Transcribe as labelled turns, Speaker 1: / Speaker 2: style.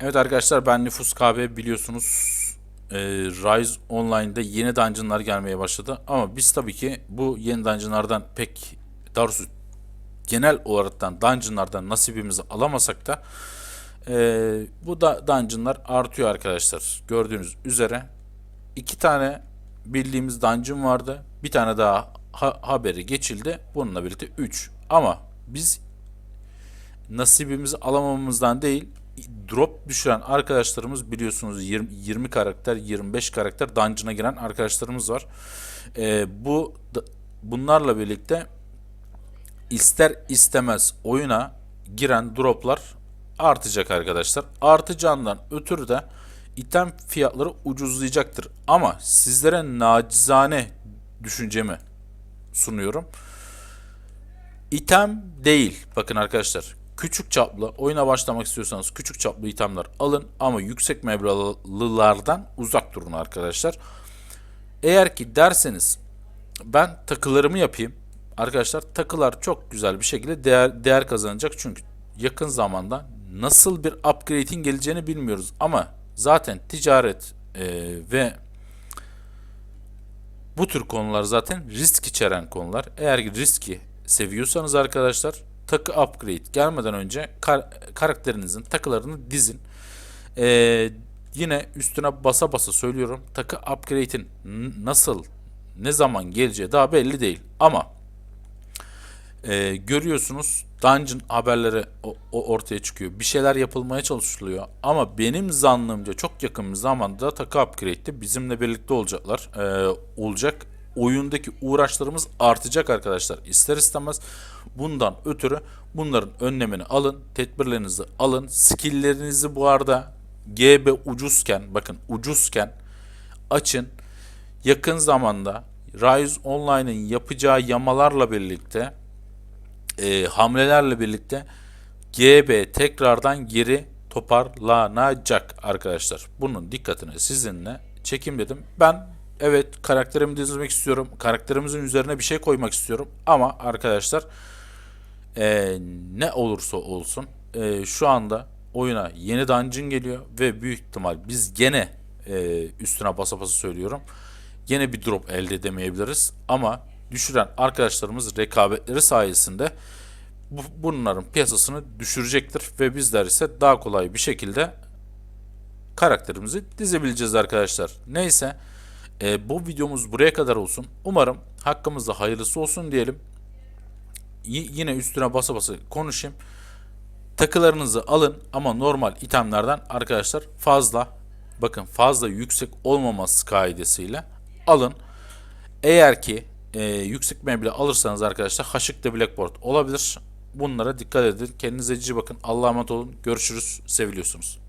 Speaker 1: arkadaşlar ben Nüfus KB biliyorsunuz e, Rise Online'da yeni dungeonlar gelmeye başladı. Ama biz tabii ki bu yeni dungeonlardan pek doğrusu genel olaraktan dungeonlardan nasibimizi alamasak da e, bu da dungeonlar artıyor arkadaşlar. Gördüğünüz üzere iki tane bildiğimiz dungeon vardı. Bir tane daha ha- haberi geçildi. Bununla birlikte 3. Ama biz nasibimizi alamamamızdan değil drop düşüren arkadaşlarımız biliyorsunuz 20, 20 karakter 25 karakter dungeon'a giren arkadaşlarımız var. Ee, bu bunlarla birlikte ister istemez oyuna giren droplar artacak arkadaşlar. Artacağından ötürü de item fiyatları ucuzlayacaktır. Ama sizlere nacizane düşüncemi sunuyorum. İtem değil. Bakın arkadaşlar. Küçük çaplı oyuna başlamak istiyorsanız küçük çaplı itemler alın ama yüksek meblağlılardan uzak durun arkadaşlar. Eğer ki derseniz ben takılarımı yapayım. Arkadaşlar takılar çok güzel bir şekilde değer, değer kazanacak çünkü yakın zamanda nasıl bir upgrade'in geleceğini bilmiyoruz ama zaten ticaret e, ve bu tür konular zaten risk içeren konular. Eğer ki riski seviyorsanız arkadaşlar takı upgrade gelmeden önce kar- karakterinizin takılarını dizin. Ee, yine üstüne basa basa söylüyorum. Takı upgrade'in nasıl ne zaman geleceği daha belli değil. Ama e, görüyorsunuz dungeon haberleri o, o ortaya çıkıyor. Bir şeyler yapılmaya çalışılıyor. Ama benim zannımca çok yakın bir zamanda takı upgrade'de bizimle birlikte olacaklar. E, olacak. Oyundaki uğraşlarımız artacak arkadaşlar. İster istemez bundan ötürü bunların önlemini alın. Tedbirlerinizi alın. Skill'lerinizi bu arada GB ucuzken bakın ucuzken açın. Yakın zamanda Rise Online'ın yapacağı yamalarla birlikte e, hamlelerle birlikte GB tekrardan geri toparlanacak arkadaşlar. Bunun dikkatini sizinle çekim dedim. Ben evet karakterimi dizmek istiyorum. Karakterimizin üzerine bir şey koymak istiyorum. Ama arkadaşlar e, ne olursa olsun e, şu anda oyuna yeni dungeon geliyor ve büyük ihtimal biz gene e, üstüne basa basa söylüyorum. Gene bir drop elde edemeyebiliriz ama düşüren arkadaşlarımız rekabetleri sayesinde bu, bunların piyasasını düşürecektir ve bizler ise daha kolay bir şekilde karakterimizi dizebileceğiz arkadaşlar. Neyse e, bu videomuz buraya kadar olsun. Umarım hakkımızda hayırlısı olsun diyelim. Y- yine üstüne basa basa konuşayım. Takılarınızı alın ama normal itemlerden arkadaşlar fazla bakın fazla yüksek olmaması kaidesiyle alın. Eğer ki e, yüksek meblağ alırsanız arkadaşlar haşıkta blackboard olabilir. Bunlara dikkat edin. Kendinize cici bakın. Allah'a emanet olun. Görüşürüz. Seviliyorsunuz.